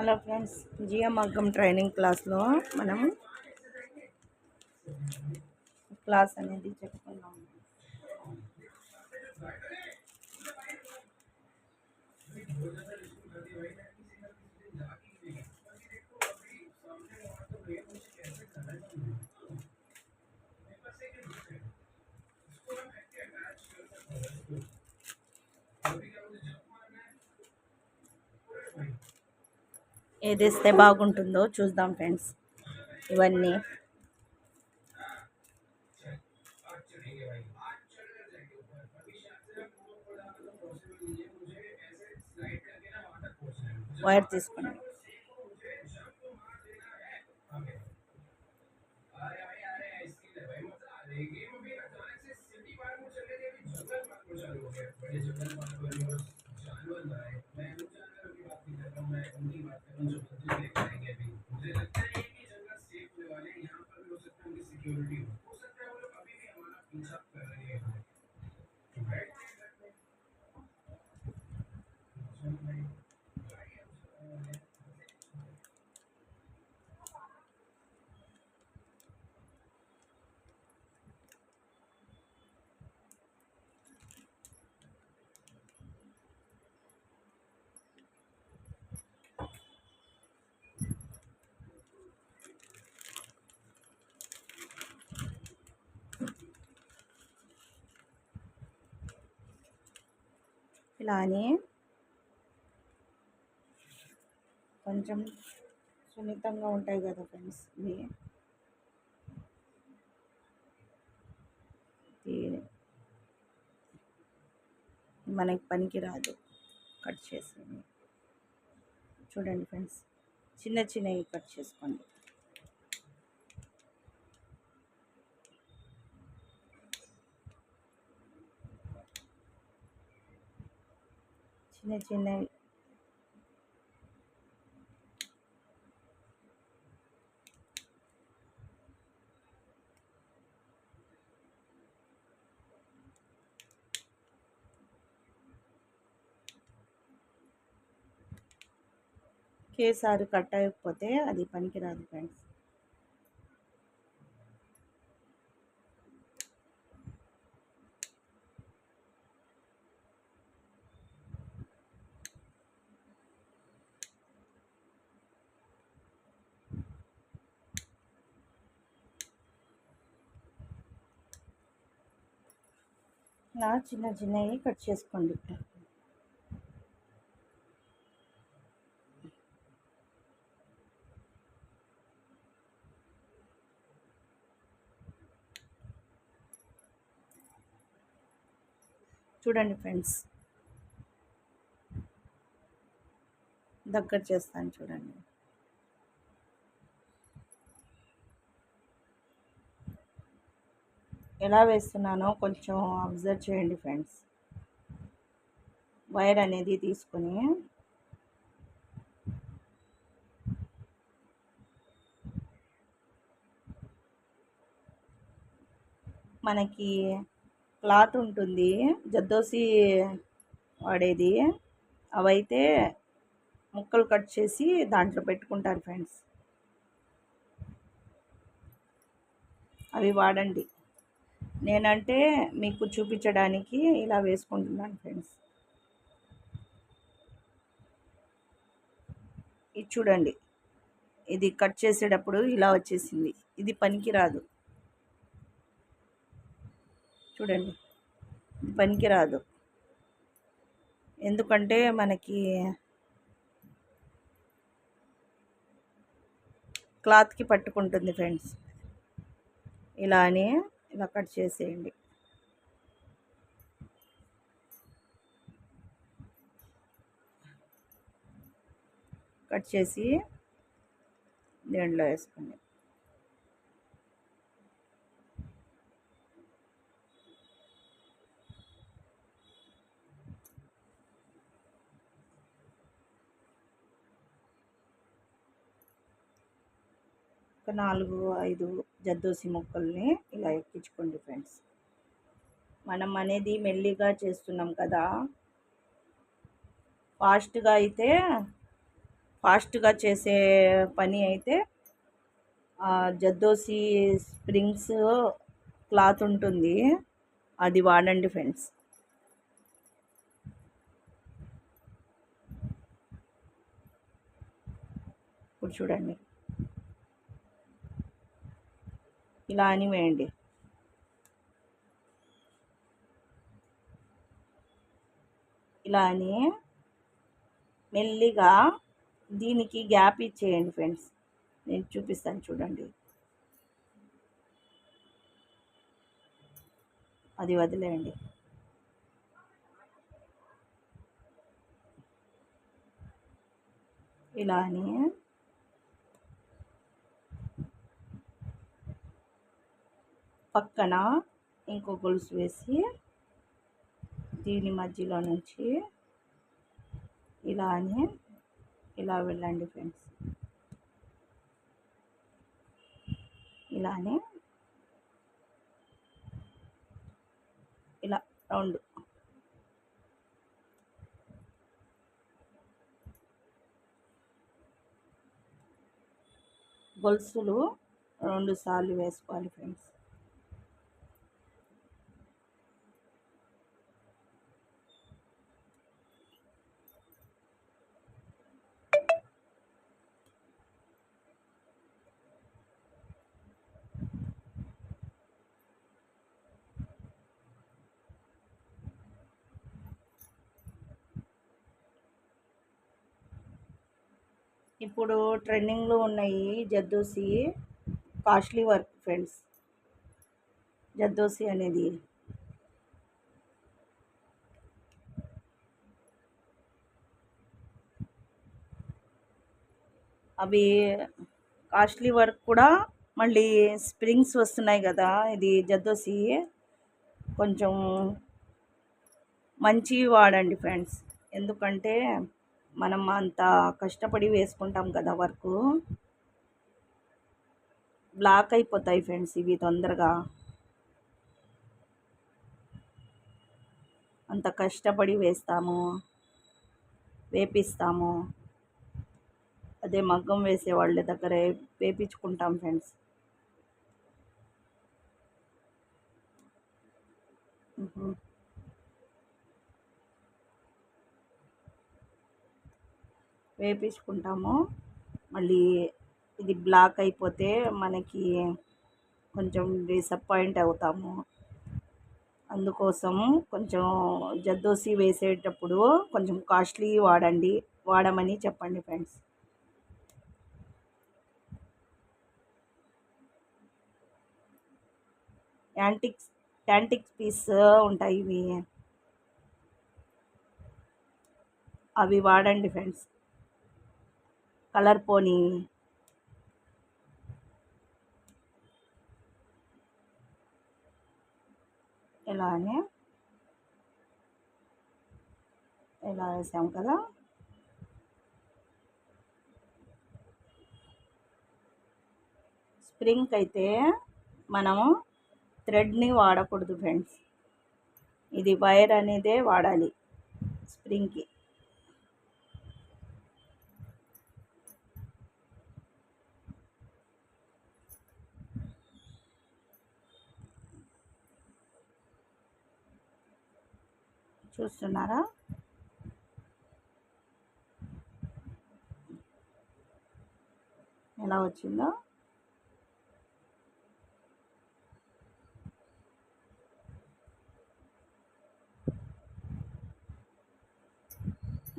Hello friends Jio మగ్గం training క్లాస్లో మనం క్లాస్ అనేది చెప్పుకున్నాం ఏది ఇస్తే బాగుంటుందో చూద్దాం ఫ్రెండ్స్. ఇవన్నీ. వైర్ తీసుకోండి. ఇలా అని కొంచెం సున్నితంగా ఉంటాయి కదా ఫ్రెండ్స్ ఇవి. ఇది మనకి పనికి రాదు కట్ చేసి చూడండి ఫ్రెండ్స్ చిన్న చిన్నవి కట్ చేసుకోండి. చిన్న చిన్నవి ఒకేసారి కట్ అయిపోతే అది పనికిరాదు ఫ్రెండ్స్ ఇలా చిన్న చిన్నవి కట్ చేసుకోండి. చూడండి ఫ్రెండ్స్. దగ్గర చేస్తాను చూడండి. ఎలా వేస్తున్నానో కొంచెం అబ్జర్వ్ చేయండి ఫ్రెండ్స్ వైర్ అనేది తీసుకొని మనకి క్లాత్ ఉంటుంది జద్దోసి వాడేది. అవైతే ముక్కలు కట్ చేసి దాంట్లో పెట్టుకుంటారు ఫ్రెండ్స్ అవి వాడండి. నేనంటే మీకు చూపించడానికి ఇలా వేసుకుంటున్నాను ఫ్రెండ్స్. ఇది చూడండి. ఇది కట్ చేసేటప్పుడు ఇలా వచ్చేసింది. ఇది పనికిరాదు. చూడండి. ఇది పనికిరాదు. ఎందుకంటే మనకి క్లాత్కి పట్టుకుంటుంది ఫ్రెండ్స్. ఇలా అని ఇలా కట్ చేసేయండి. కట్ చేసి దీంట్లో వేసుకోండి. ఒక నాలుగు ఐదు జద్దోసి ముక్కల్ని ఇలా ఎక్కించుకోండి ఫ్రెండ్స్. మనం అనేది మెల్లిగా చేస్తున్నాం కదా. ఫాస్ట్గా అయితే ఫాస్ట్గా చేసే పని అయితే జద్దోసి స్ప్రింగ్స్ క్లాత్ ఉంటుంది. అది వాడండి ఫ్రెండ్స్. ఇప్పుడు చూడండి. ఇలా అని వేయండి. ఇలా అని మెల్లిగా దీనికి గ్యాప్ ఇచ్చేయండి ఫ్రెండ్స్. నేను చూపిస్తాను చూడండి. అది వదిలేయండి. ఇలా అని పక్కన ఇంకో గొలుసు వేసి దీని మధ్యలో నుంచి ఇలా అని ఇలా వెళ్ళండి ఫ్రెండ్స్. ఇలానే ఇలా రౌండ్. గొలుసులు రెండు సార్లు వేసుకోవాలి ఫ్రెండ్స్. ఇప్పుడు ట్రెండింగ్లో ఉన్నాయి zardozi costly work friends. Zardozi అనేది. అవి కాస్ట్లీ వర్క్ కూడా మళ్ళీ స్ప్రింగ్స్ వస్తున్నాయి కదా ఇది జద్దోసి కొంచెం మంచివి వాడండి ఫ్రెండ్స్. ఎందుకంటే మనం అంత కష్టపడి వేసుకుంటాం కదా వర్క్. బ్లాక్ అయిపోతాయి ఫ్రెండ్స్ ఇవి తొందరగా. అంత కష్టపడి వేస్తాము వేపిస్తాము. అదే మగ్గం వేసే వాళ్ళ దగ్గర వేపించుకుంటాం ఫ్రెండ్స్. వేపించుకుంటాము. మళ్ళీ ఇది బ్లాక్ అయిపోతే మనకి కొంచెం డిసప్పాయింట్ అవుతాము. అందుకోసం కొంచెం జద్దోసి వేసేటప్పుడు కొంచెం కాస్ట్లీ వాడండి. వాడమని చెప్పండి ఫ్రెండ్స్ యాంటిక్స్ యాంటిక్స్ పీస్ ఉంటాయి ఇవి. అవి వాడండి ఫ్రెండ్స్ కలర్ పోనీ. ఇలానే. ఇలా వేసాం కదా. స్ప్రింగ్ అయితే మనము థ్రెడ్ని వాడకూడదు ఫ్రెండ్స్. ఇది వైర్ అనేదే వాడాలి స్ప్రింగ్కి చూస్తున్నారా? ఎలా వచ్చిందో?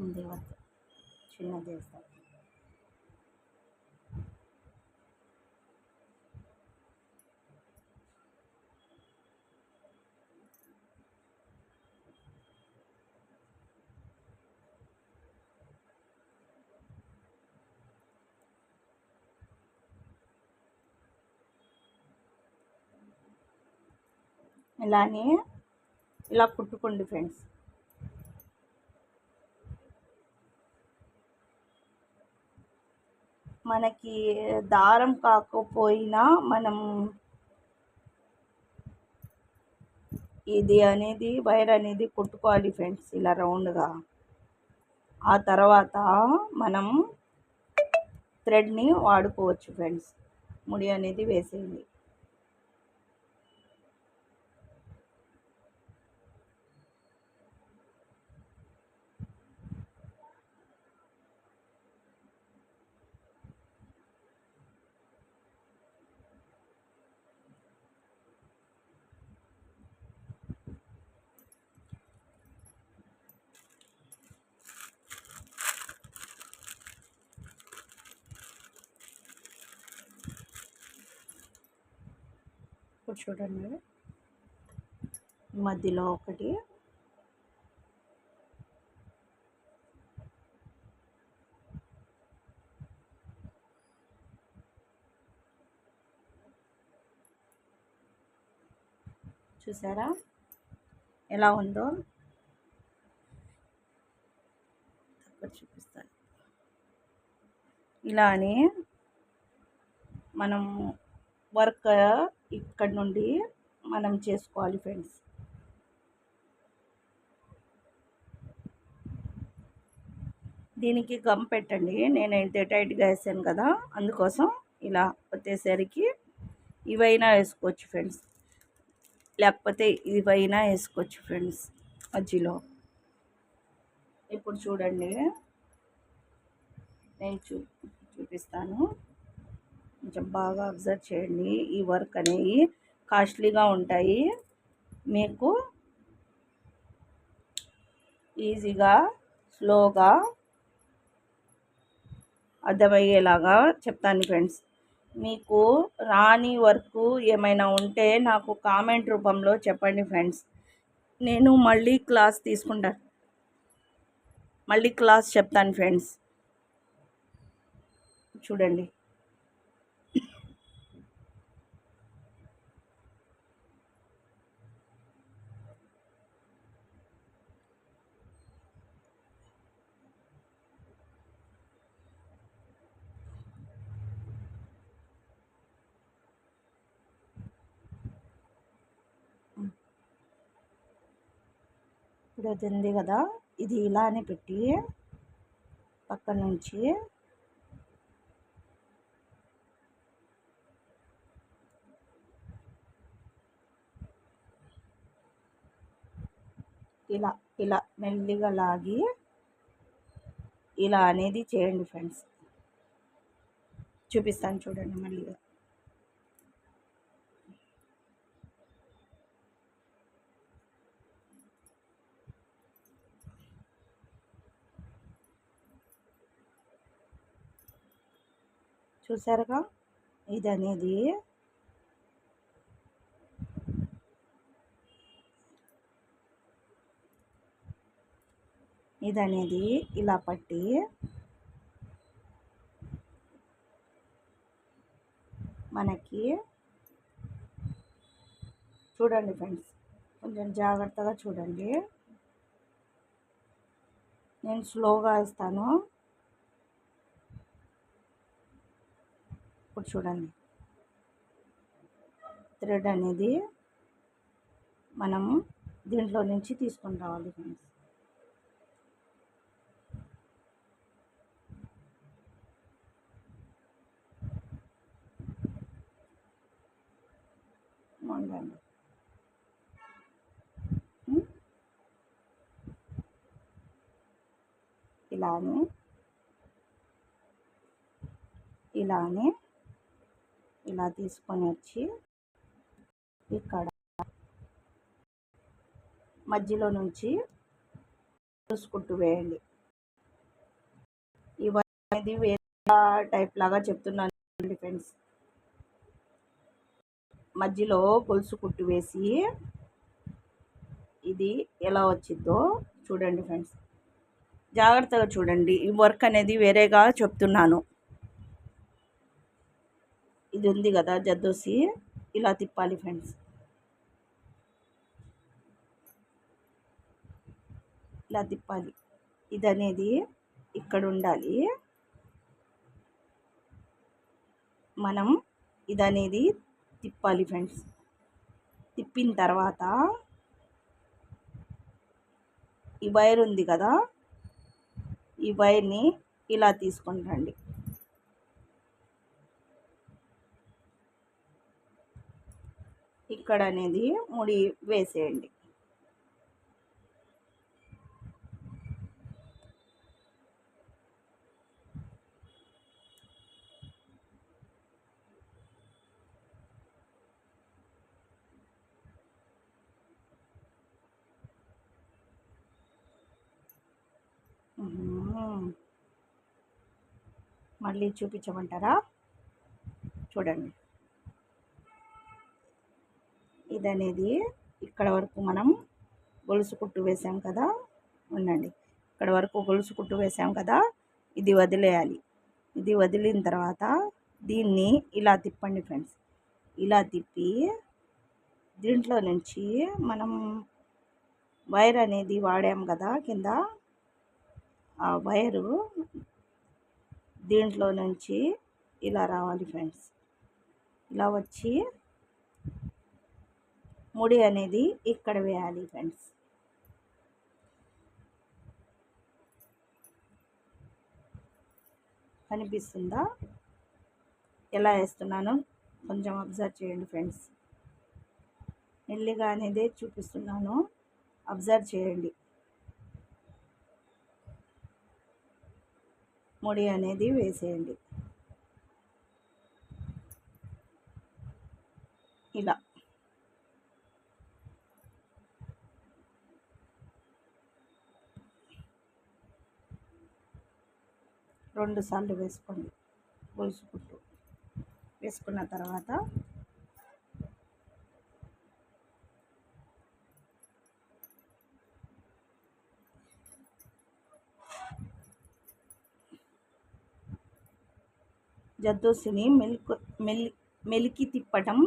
ఉంది వద్దు చిన్నది వేస్తాను. ఇలానే ఇలా కుట్టుకోండి ఫ్రెండ్స్. మనకి దారం కాకపోయినా మనం ఇది అనేది వైర్ అనేది కుట్టుకోవాలి ఫ్రెండ్స్ ఇలా రౌండ్గా. ఆ తర్వాత మనం థ్రెడ్ని వాడుకోవచ్చు ఫ్రెండ్స్. ముడి అనేది వేసేయండి. ఇప్పుడు చూడండి మధ్యలో ఒకటి. చూసారా? ఎలా ఉందో? చూపిస్తాను. ఇలా అని మనం వర్క్ ఇక్కడ నుండి మనం చేసుకోవాలి ఫ్రెండ్స్. దీనికి గమ్ పెట్టండి. నేను అయితే టైట్గా వేసాను కదా అందుకోసం ఇలా వచ్చేసరికి ఇవైనా వేసుకోవచ్చు ఫ్రెండ్స్. లేకపోతే ఇవైనా వేసుకోవచ్చు ఫ్రెండ్స్ మధ్యలో. ఇప్పుడు చూడండి. నేను చూ చూపిస్తాను. కొంచెం బాగా అబ్జర్వ్ చేయండి. ఈ వర్క్ అనేవి కాస్ట్లీగా ఉంటాయి. మీకు ఈజీగా స్లోగా అర్థమయ్యేలాగా చెప్తాను ఫ్రెండ్స్. మీకు రాని వర్క్ ఏమైనా ఉంటే నాకు కామెంట్ రూపంలో చెప్పండి ఫ్రెండ్స్. నేను మళ్ళీ క్లాస్ తీసుకుంటాను మళ్ళీ క్లాస్ చెప్తాను ఫ్రెండ్స్. చూడండి. ఇప్పుడు అది ఉంది కదా ఇది ఇలానే పెట్టి పక్క నుంచి ఇలా ఇలా మెల్లిగా లాగి ఇలా అనేది చేయండి ఫ్రెండ్స్. చూపిస్తాను చూడండి మళ్ళీ చూసారుగా? ఇది అనేది ఇది అనేది ఇలా పట్టి. మనకి చూడండి ఫ్రెండ్స్ కొంచెం జాగ్రత్తగా చూడండి. నేను స్లోగా వేస్తాను. ఇప్పుడు చూడండి. థ్రెడ్ అనేది మనము దీంట్లో నుంచి తీసుకొని రావాలి ఫ్రెండ్స్. ఉండండి ఇలానే ఇలానే ఇలా తీసుకొని వచ్చి ఇక్కడ మధ్యలో నుంచి చూసుకుంటూ వేయండి. ఇవన్నీ వేరే టైప్ లాగా చెప్తున్నాను ఫ్రెండ్స్ మధ్యలో పులుసు కుట్టు వేసి ఇది ఎలా వచ్చిందో చూడండి ఫ్రెండ్స్ జాగ్రత్తగా చూడండి. ఈ వర్క్ అనేది వేరేగా చెప్తున్నాను. ఇది ఉంది కదా జద్దోసి ఇలా తిప్పాలి ఫ్రెండ్స్. ఇలా తిప్పాలి. ఇది అనేది ఇక్కడ ఉండాలి. మనం ఇది అనేది తిప్పాలి ఫ్రెండ్స్. తిప్పిన తర్వాత ఈ వైర్ ఉంది కదా. ఈ వైర్ని ఇలా తీసుకొని రండి. ఇక్కడ అనేది ముడి వేసేయండి. మళ్ళీ చూపించమంటారా? చూడండి. ఇది అనేది ఇక్కడ వరకు మనం గొలుసు కుట్టు వేసాం కదా? ఉండండి. ఇక్కడ వరకు గొలుసు కుట్టు వేసాం కదా? ఇది వదిలేయాలి. ఇది వదిలిన తర్వాత దీన్ని ఇలా తిప్పండి ఫ్రెండ్స్. ఇలా తిప్పి దీంట్లో నుంచి మనం వైర్ అనేది వాడాం కదా కింద? ఆ వైరు దీంట్లో నుంచి ఇలా రావాలి ఫ్రెండ్స్. ఇలా వచ్చి ముడి అనేది ఇక్కడ వేయాలి ఫ్రెండ్స్. కనిపిస్తుందా? ఎలా వేస్తున్నానో కొంచెం అబ్జర్వ్ చేయండి ఫ్రెండ్స్. మెల్లిగా అనేది చూపిస్తున్నాను. అబ్జర్వ్ చేయండి. ముడి అనేది వేసేయండి. ఇలా. రెండు సార్లు వేసుకోండి. గొలుసుకుంటూ వేసుకున్న తర్వాత జద్దోసిని మెలుకు మెల్ మెలికి తిప్పటం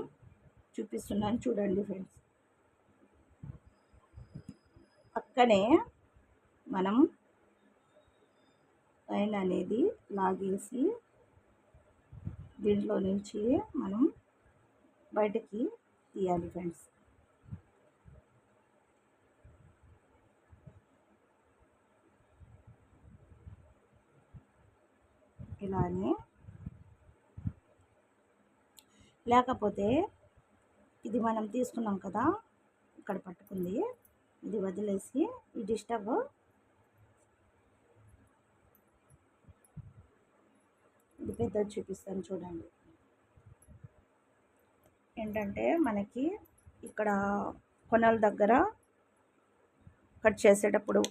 చూపిస్తున్నాను చూడండి ఫ్రెండ్స్. పక్కనే మనం లైన్ అనేది లాగేసి దీంట్లో నుంచి మనం బయటకి తీయాలి ఫ్రెండ్స్. ఇలానే. లేకపోతే ఇది మనం తీసుకున్నాం కదా ఇక్కడ పట్టుకుంది ఇది వదిలేసి ఈ డిస్టర్బ్ ఇది పెద్దది చూపిస్తాను చూడండి. ఏంటంటే మనకి ఇక్కడ కొనల దగ్గర కట్ చేసేటప్పుడు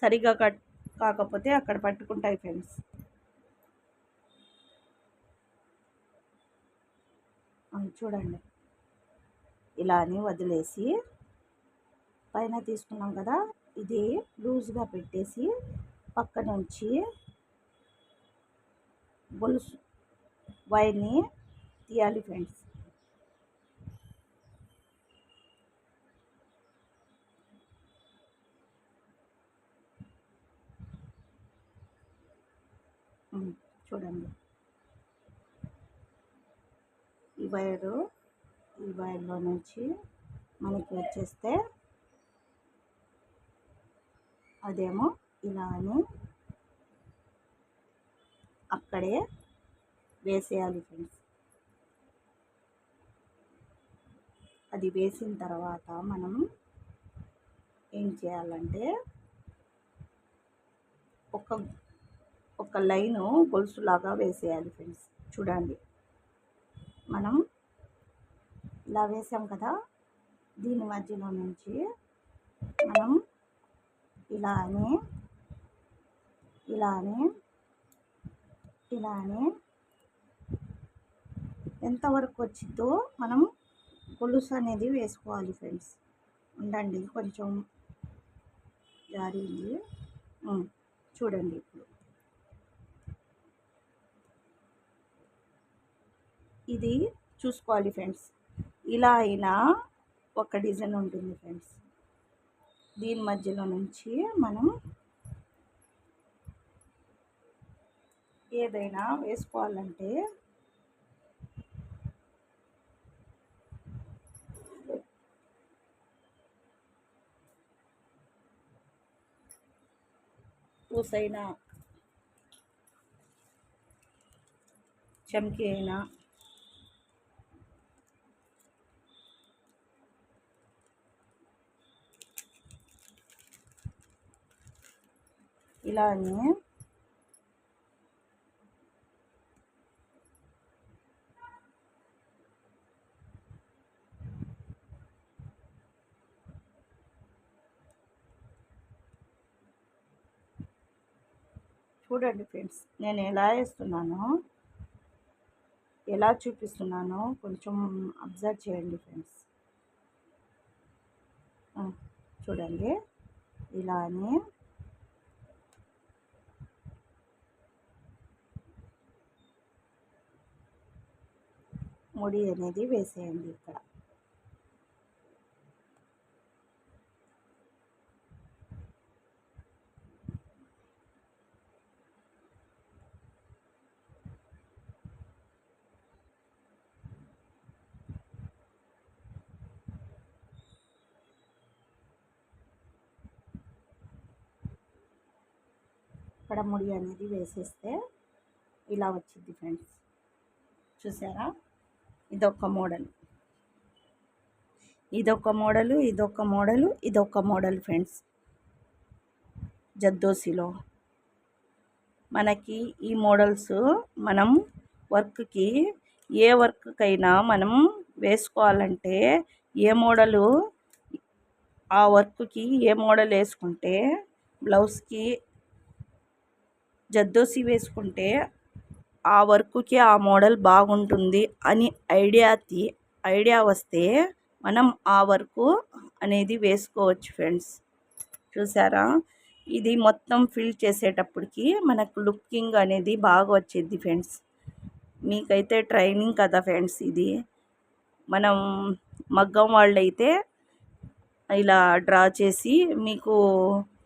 సరిగా కట్ కాకపోతే అక్కడ పట్టుకుంటాయి ఫ్రెండ్స్. చూడండి. ఇలా అని వదిలేసి పైన తీసుకున్నాం కదా ఇది లూజ్గా పెట్టేసి పక్క నుంచి గొలుసు వైర్ని తీయాలి ఫ్రెండ్స్. చూడండి. ఈ వైరు ఈ వైర్లో నుంచి మనకి వచ్చేస్తే అదేమో ఇలా అని అక్కడే వేసేయాలి ఫ్రెండ్స్ అది వేసిన తర్వాత మనం ఏం చేయాలంటే ఒక ఒక లైను గొలుసులాగా వేసేయాలి ఫ్రెండ్స్ చూడండి. మనం ఇలా వేసాం కదా దీని మధ్యలో నుంచి మనం ఇలా అని ఇలా అని ఇలానే ఎంతవరకు వచ్చిందో మనం గొలుసు అనేది వేసుకోవాలి ఫ్రెండ్స్. ఉండండి కొంచెం జారింది. చూడండి ఇప్పుడు. ఇది చూసుకోవాలి ఫ్రెండ్స్. ఇలా అయినా ఒక డిజైన్ ఉంటుంది ఫ్రెండ్స్. దీని మధ్యలో నుంచి మనం ఏదైనా వేసుకోవాలంటే పూస అయినా చమ్కీ అయినా ఇలానే చూడండి ఫ్రెండ్స్ నేను ఎలా వేస్తున్నానో ఎలా చూపిస్తున్నానో కొంచెం అబ్జర్వ్ చేయండి ఫ్రెండ్స్. చూడండి ఇలానే. ముడి అనేది వేసేయండి ఇక్కడ. ఇక్కడ ముడి అనేది వేసేస్తే ఇలా వచ్చింది ఫ్రెండ్స్. చూసారా? ఇదొక మోడల్. ఇదొక మోడలు ఇదొక మోడలు ఇదొక మోడల్ ఫ్రెండ్స్. జద్దోసిలో మనకి ఈ మోడల్స్ మనం వర్క్కి ఏ వర్క్కైనా మనం వేసుకోవాలంటే ఏ మోడలు ఆ వర్క్కి ఏ మోడల్ వేసుకుంటే బ్లౌజ్కి జద్దోసి వేసుకుంటే ఆ వర్క్కి ఆ మోడల్ బాగుంటుంది అని ఐడియా ఐడియా వస్తే మనం ఆ వర్కు అనేది వేసుకోవచ్చు ఫ్రెండ్స్. చూసారా? ఇది మొత్తం ఫిల్ చేసేటప్పటికి మనకు లుకింగ్ అనేది బాగా వచ్చేది ఫ్రెండ్స్. మీకైతే ట్రైనింగ్ కదా ఫ్రెండ్స్ ఇది. మనం మగ్గం వాళ్ళైతే ఇలా డ్రా చేసి మీకు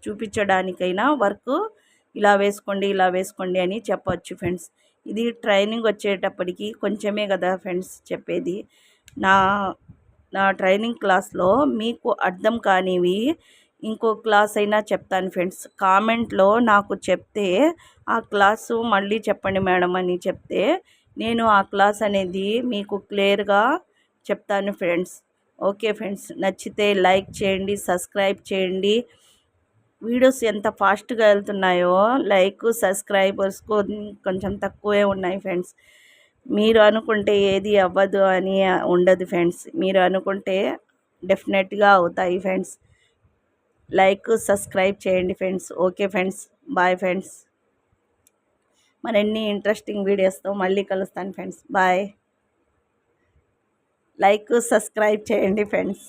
చూపించడానికైనా వర్క్ ఇలా వేసుకోండి ఇలా వేసుకోండి అని చెప్పవచ్చు ఫ్రెండ్స్. ఇది ట్రైనింగ్ వచ్చేటప్పటికి కొంచెమే కదా ఫ్రెండ్స్ చెప్పేది. నా నా ట్రైనింగ్ క్లాస్లో మీకు అర్థం కానివి ఇంకో క్లాస్ అయినా చెప్తాను ఫ్రెండ్స్. కామెంట్లో నాకు చెప్తే ఆ క్లాసు మళ్ళీ చెప్పండి మేడం అని చెప్తే నేను ఆ క్లాస్ అనేది మీకు క్లియర్గా చెప్తాను ఫ్రెండ్స్. ఓకే ఫ్రెండ్స్ నచ్చితే లైక్ చేయండి సబ్స్క్రైబ్ చేయండి. వీడియోస్ ఎంత ఫాస్ట్గా వెళ్తున్నాయో లైక్ సబ్స్క్రైబర్స్ కొంచెం తక్కువే ఉన్నాయి ఫ్రెండ్స్. మీరు అనుకుంటే ఏది అవ్వదు అని ఉండదు ఫ్రెండ్స్. మీరు అనుకుంటే డెఫినెట్గా అవుతాయి ఫ్రెండ్స్. లైక్ సబ్స్క్రైబ్ చేయండి friends. Okay friends. Bye friends. మరిన్ని ఇంట్రెస్టింగ్ వీడియోస్తో మళ్ళీ కలుస్తాను ఫ్రెండ్స్. బాయ్. లైక్ సబ్స్క్రైబ్ చేయండి ఫ్రెండ్స్.